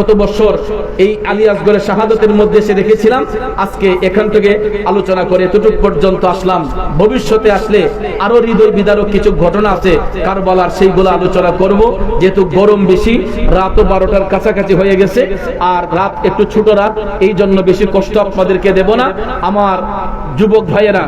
গত বছর এই আলিয়াসগড়ের শাহাদতের মধ্যে এসে রেখেছিলাম আজকে এখান থেকে আলোচনা করে এতটুক পর্যন্ত আসলাম। ভবিষ্যতে আসলে আরও হৃদয় বিদারক কিছু ঘটনা আছে, কারবালার সেইগুলো আলোচনা করব। যেহেতু গরম বেশি, রাতও বারোটার কাছাকাছি হয়ে গেছে, আর রাত একটু ছোট রাত, এই জন্য বেশি কষ্ট আপনাদেরকে দেব না। আমার যুবক ভাইয়েরা,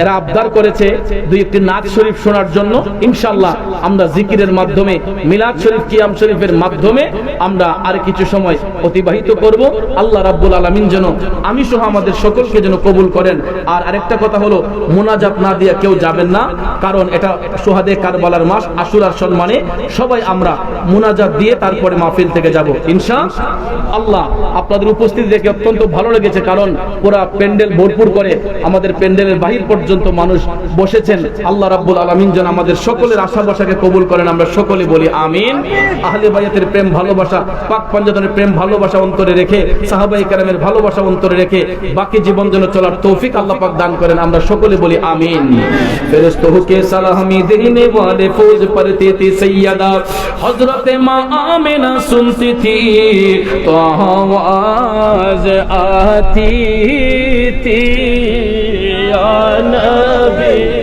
এরা আবদার করেছে দুই একটি নাচ শরীফ শোনার জন্য। ইনশাল্লাহ আমরা জিকিরের মাধ্যমে, মিলাদ শরীফ, কিয়াম শরীফের মাধ্যমে আমরা আর কিছু সময় অতিবাহিত করব। আল্লাহ রাব্বুল আলামিন যেন আমি সহ আমাদের সকলকে যেন কবুল করেন। আর আরেকটা কথা হলো, মোনাজাত না দিয়ে কেউ যাবেন না। কারণ এটা সোহাদে কারবালার মাস, আশুরার সম্মানে সবাই আমরা মোনাজাত দিয়ে তারপরে মাহফিল থেকে যাব। ইনশা আল্লাহ, আপনাদের উপস্থিতি দেখে অত্যন্ত ভালো লেগেছে। কারণ পুরা প্যান্ডেল ভরপুর করে আমাদের প্যান্ডেলের বাহির পর্যন্ত মানুষ বসেছেন। আল্লাহ রাব্বুল আলামিন যেন আমাদের সকলের আশা বসাকে কবুল করেন। আমরা সকলে বলি আমিন। আহলে বাইয়াতের প্রেম, ভালোবাসা পাক পাঞ্জাতনের প্রেম ভালোবাসা অন্তরে রেখে সাহাবাই কারামের ভালোবাসা অন্তরে রেখে বাকি জীবন যেন চলার তৌফিক আল্লাহ পাক দান করেন আমরা সকলে বলি আমিন ফেরেশতোं के सलामी देने वाले फौज पढ़ते थे सैयदा हजरत माँ आमिना सुनती थी तो आवाज आती थी या नबी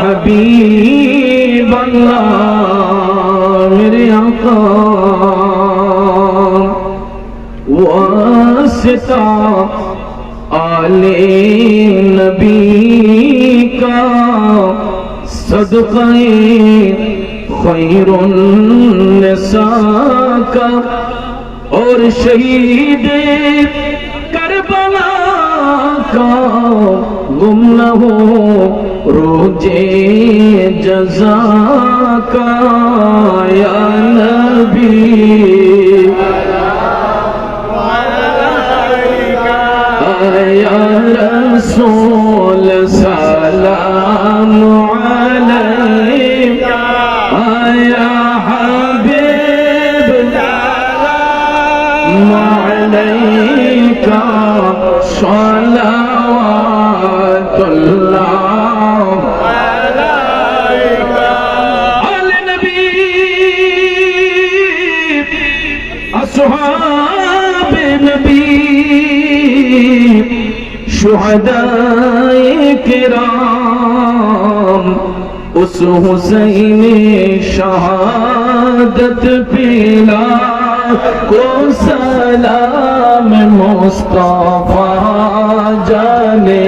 حبیب اللہ، میرے آقا۔ واسطہ آل نبی کا صدقہ خیر النساء کا اور شہید کربلا کا۔ گم نہ جزاك يا جزا يا رسول سلام عليك يا حبيب ما عليك شہدائے کرام، اس حسین شہادت پیلا کو سلام مصطفیٰ جانے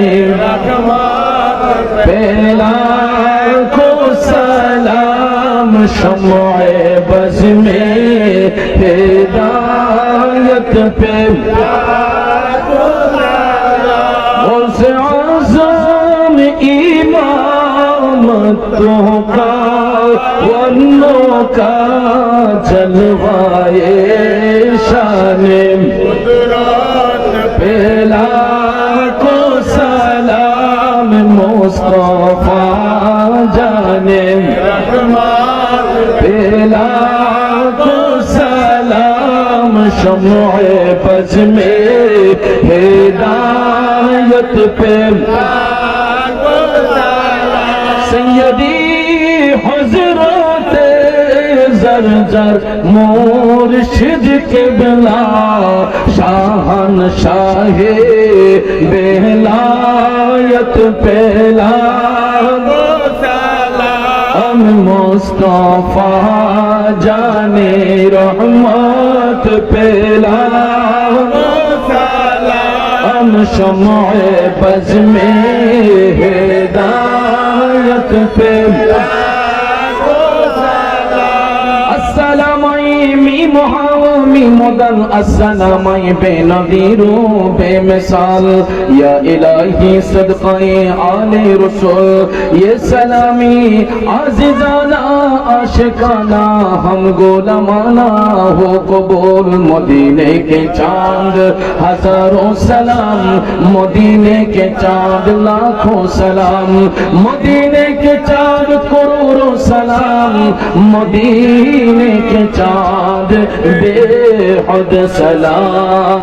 پیلا کو سلام شمع بز میں ہدایت پیلا پتوں کا ونوں کا جلوائے شان۔ مدران پہلا کو سلام مصطفیٰ جانے رحمان پہلا کو سلام شمع پجمے ہدایت پہ۔ সৈয়দি হজরতে জর্জর মুর্শিদ কেবলা শাহন শাহে বেলায়ত পেলা মোস্তফা জানে রহমত পেলা সালাম। সময় বজমে প্রেম مدن السلام بے نظیروں بے مثال یا الہی صدقہ آل رسول یہ سلامی عزیزانہ عاشقانہ ہم غلامانہ ہو قبول مدینے کے چاند ہزاروں سلام مدینے کے چاند لاکھوں سلام مدینے کے چاند کروڑوں سلام مدینے کے چاند بے أحد سلام